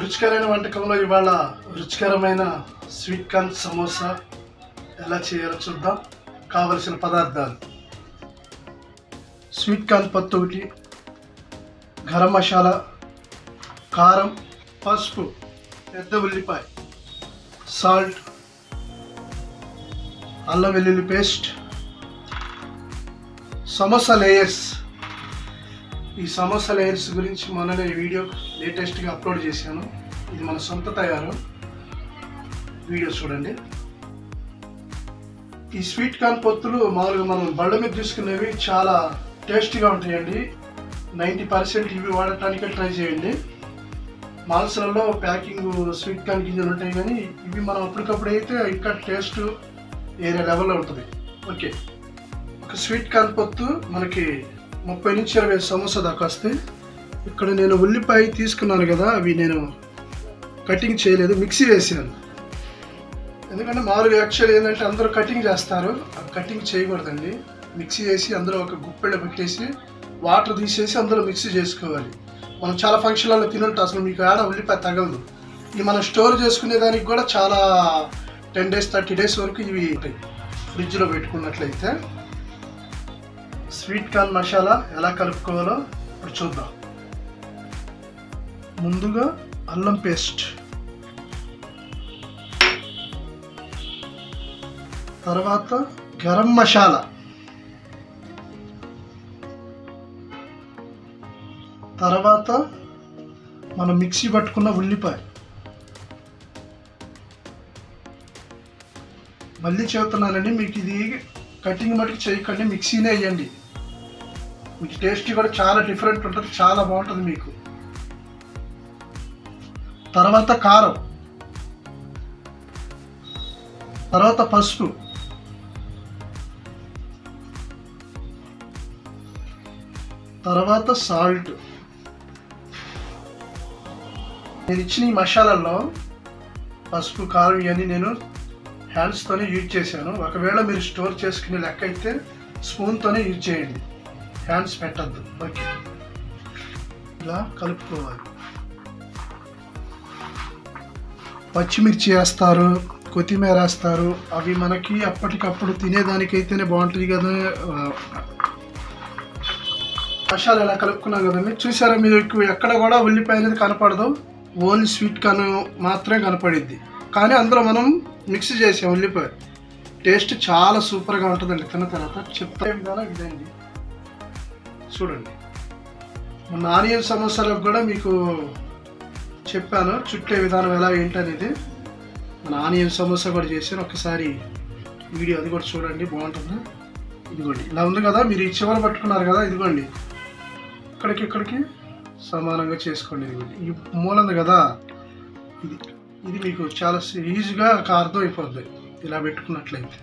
రుచికరమైన వంటకంలో ఇవాళ రుచికరమైన స్వీట్ కార్న్ సమోసా ఎలా చేయాలో చూద్దాం. కావలసిన పదార్థాలు. స్వీట్ కార్న్ పత్తు ఒకటి గరం మసాలా కారం పసుపు పెద్ద ఉల్లిపాయ సాల్ట్ అల్లం వెల్లుల్లి పేస్ట్ సమోసా లేయర్స్ ఈ సమోసా లేయర్స్ గురించి మొన్ననే వీడియో లేటెస్ట్గా అప్లోడ్ చేశాను. ఇది మన సొంత తయారు. వీడియో చూడండి. ఈ స్వీట్ కార్న్ పొత్తులు మామూలుగా మనం బళ్ళ మీద తీసుకునేవి చాలా టేస్టీగా ఉంటాయండి. నైంటీ పర్సెంట్ ఇవి వాడటానికి ట్రై చేయండి. మాల్స్లలో ప్యాకింగ్ స్వీట్ కార్న్ గింజలు ఉంటాయి కానీ ఇవి మనం అప్పటికప్పుడు అయితే ఇంకా టేస్ట్ వేరే లెవెల్లో ఉంటుంది. ఓకే. ఒక స్వీట్ కార్న్ పొత్తు మనకి ముప్పై నుంచి ఇరవై సమోసా దాకా వస్తాయి ఇక్కడ నేను ఉల్లిపాయ తీసుకున్నాను కదా అవి నేను కటింగ్ చేయలేదు మిక్సీ వేసాను. ఎందుకంటే మామూలుగా యాక్చువల్ ఏంటంటే అందరూ కటింగ్ చేస్తారు ఆ కటింగ్ చేయకూడదండి. మిక్సీ వేసి అందులో ఒక గుప్పెళ్ళ పెట్టేసి వాటర్ తీసేసి అందులో మిక్సీ చేసుకోవాలి. మనం చాలా ఫంక్షన్లలో తినుంటాం అసలు మీకు ఆడ ఉల్లిపాయ తగలదు. ఇవి మనం స్టోర్ చేసుకునే దానికి కూడా చాలా టెన్ డేస్ థర్టీ డేస్ వరకు ఇవి ఉంటాయి. ఫ్రిడ్జ్లో పెట్టుకున్నట్లయితే. స్వీట్ కార్న్ మసాలా ఎలా కలుపుకోవాలో ఇప్పుడు చూద్దాం. ముందుగా అల్లం పేస్ట్. తర్వాత గరం మసాలా. తర్వాత మనం మిక్సీ పట్టుకున్న ఉల్లిపాయ. మళ్ళీ చెబుతున్నానండి మీకు ఇది కటింగ్ మటుకు చేయకండి మిక్సీనే వేయండి. మీకు టేస్ట్ కూడా చాలా డిఫరెంట్ ఉంటుంది చాలా బాగుంటుంది మీకు. తర్వాత కారం. తర్వాత పసుపు. తర్వాత సాల్ట్ నేను ఇచ్చిన ఈ మసాలాల్లో పసుపు కారం ఇవన్నీ నేను హ్యాండ్స్తోనే యూజ్ చేశాను. ఒకవేళ మీరు స్టోర్ చేసుకునే లెక్క అయితే స్పూన్తోనే యూజ్ చేయండి. హ్యాండ్స్ పెట్టద్దు ఓకే ఇలా కలుపుకోవాలి. పచ్చిమిర్చి వేస్తారు కొత్తిమీర వేస్తారు. అవి మనకి అప్పటికప్పుడు తినేదానికైతేనే బాగుంటుంది కదా. ఆ, మసాలా ఎలా కలుపుకున్నాం కదండి చూసారా మీరు ఎక్కువ ఎక్కడ కూడా ఉల్లిపాయ అనేది కనపడదు. ఓన్లీ స్వీట్ కాను మాత్రమే కనపడిద్ది. కానీ అందులో మనం మిక్స్ చేసాం ఉల్లిపాయ. టేస్ట్ చాలా సూపర్గా ఉంటుందండి. తిన్న తర్వాత చెప్తా విధానం ఇదండి. చూడండి. మొన్న ఆనియన్ సమోసాలకు కూడా మీకు చెప్పాను చుట్టే విధానం ఎలా ఏంటనేది. మన ఆనియన్ సమోసా కూడా చేశాను. ఒకసారి వీడియో అది కూడా చూడండి బాగుంటుంది? ఇదిగోండి. ఇలా ఉంది కదా మీరు ఈ చివర పట్టుకున్నారు కదా ఇదిగోండి. ఇక్కడికి ఇక్కడికి సమానంగా చేసుకోండి ఇదిగోండి. ఈ మూలంది కదా ఇది ఇది మీకు చాలా ఈజీగా అర్థం అయిపోద్ది. ఇలా పెట్టుకున్నట్లయితే.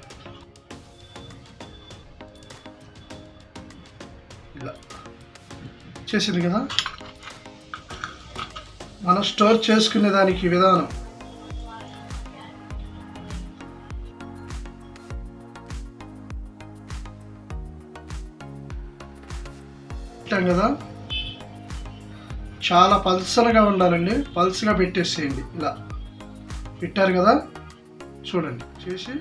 చేసింది కదా? మనం స్టోర్ చేసుకునే దానికి విధానం. పెట్టాం కదా? చాలా పల్సనగా ఉండాలండి. పల్స్గా పెట్టేసేయండి. ఇలా. పెట్టారు కదా? చూడండి. చేసి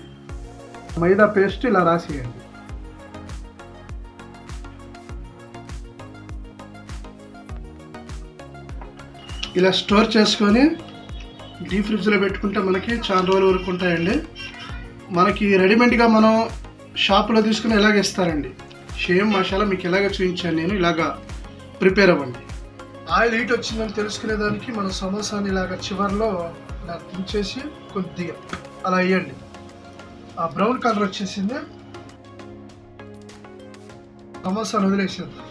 మైదా పేస్ట్ ఇలా రాసేయండి. ఇలా స్టోర్ చేసుకొని డీప్ ఫ్రిడ్జ్లో పెట్టుకుంటే మనకి చాలా రోజుల వరకు ఉంటాయండి. మనకి రెడీమేడ్గా మనం షాపులో తీసుకుని ఇలాగ ఇస్తారండి? సేమ్ మసాలా మీకు ఇలాగ చూపించాను నేను ఇలాగా ప్రిపేర్ అవ్వండి. ఆయిల్ హీట్ వచ్చిందని తెలుసుకునేదానికి మన సమోసాని ఇలాగ చివర్లో ఇలా దించేసి కొద్దిగా అలా వేయండి. ఆ బ్రౌన్ కలర్ వచ్చేసింది. సమోసాను వదిలేసేద్దాం.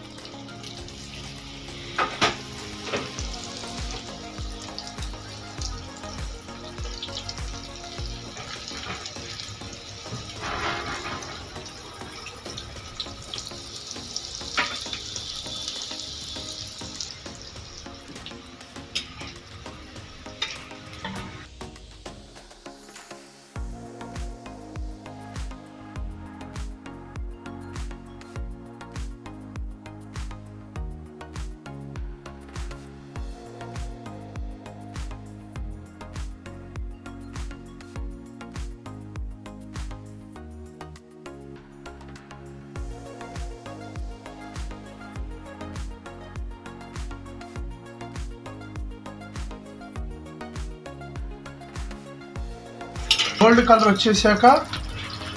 గోల్డ్ కలర్ వచ్చేసాక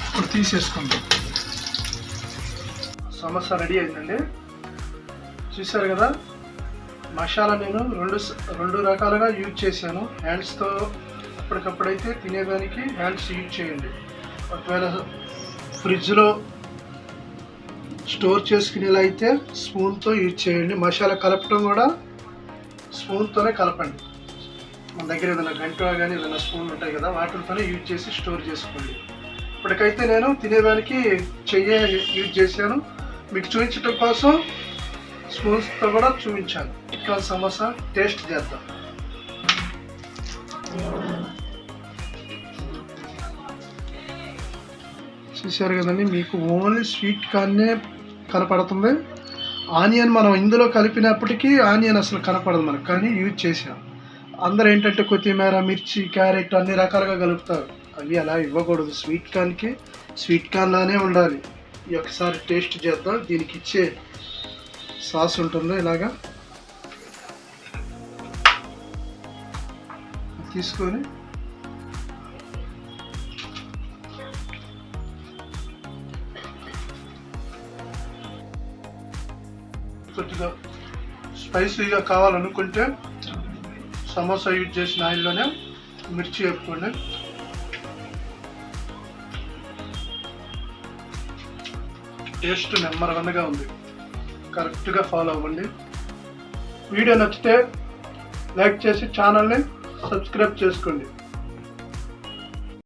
ఇప్పుడు తీసేసుకుంటాం సమోసా రెడీ అయిందండి. చూసారు కదా మసాలా నేను రెండు రెండు రకాలుగా యూజ్ చేశాను. హ్యాండ్స్తో అప్పటికప్పుడైతే తినేదానికి హ్యాండ్స్ యూజ్ చేయండి. ఒకవేళ ఫ్రిడ్జ్లో స్టోర్ చేసుకునేలా అయితే స్పూన్తో యూజ్ చేయండి. మసాలా కలపడం కూడా స్పూన్తోనే కలపండి. మన దగ్గర ఏదైనా గంట కానీ ఏదైనా స్పూన్ ఉంటాయి కదా వాటితోనే యూజ్ చేసి స్టోర్ చేసుకోండి. ఇప్పటికైతే నేను తినేదానికి చెయ్యి యూజ్ చేశాను. మీకు చూపించడం కోసం స్పూన్స్తో కూడా చూపించాను. ఇక్కడ సమోసా టేస్ట్ చేద్దాం. చూశారు కదండి మీకు ఓన్లీ స్వీట్ కార్నే కనపడుతుంది. ఆనియన్ మనం ఇందులో కలిపినప్పటికీ ఆనియన్ అసలు కనపడదు మనకు కానీ యూజ్ చేసాం అందరు ఏంటంటే కొత్తిమీర మిర్చి క్యారెట్ అన్ని రకాలుగా కలుపుతారు. అవి అలా ఇవ్వకూడదు. స్వీట్ కార్న్కి స్వీట్ కార్న్ లానే ఉండాలి. ఈ ఒకసారి టేస్ట్ చేద్దాం. దీనికి ఇచ్చే సాస్ ఉంటుందో ఇలాగా? తీసుకొని కొద్దిగా స్పైసీగా కావాలనుకుంటే సమోసా యూజ్ చేసిన ఆయిల్లోనే మిర్చి వేపుకోండి. టేస్ట్ నెమ్మరగండగా ఉంది. కరెక్ట్గా ఫాలో అవ్వండి. వీడియో నచ్చితే లైక్ చేసి ఛానల్ని సబ్స్క్రైబ్ చేసుకోండి.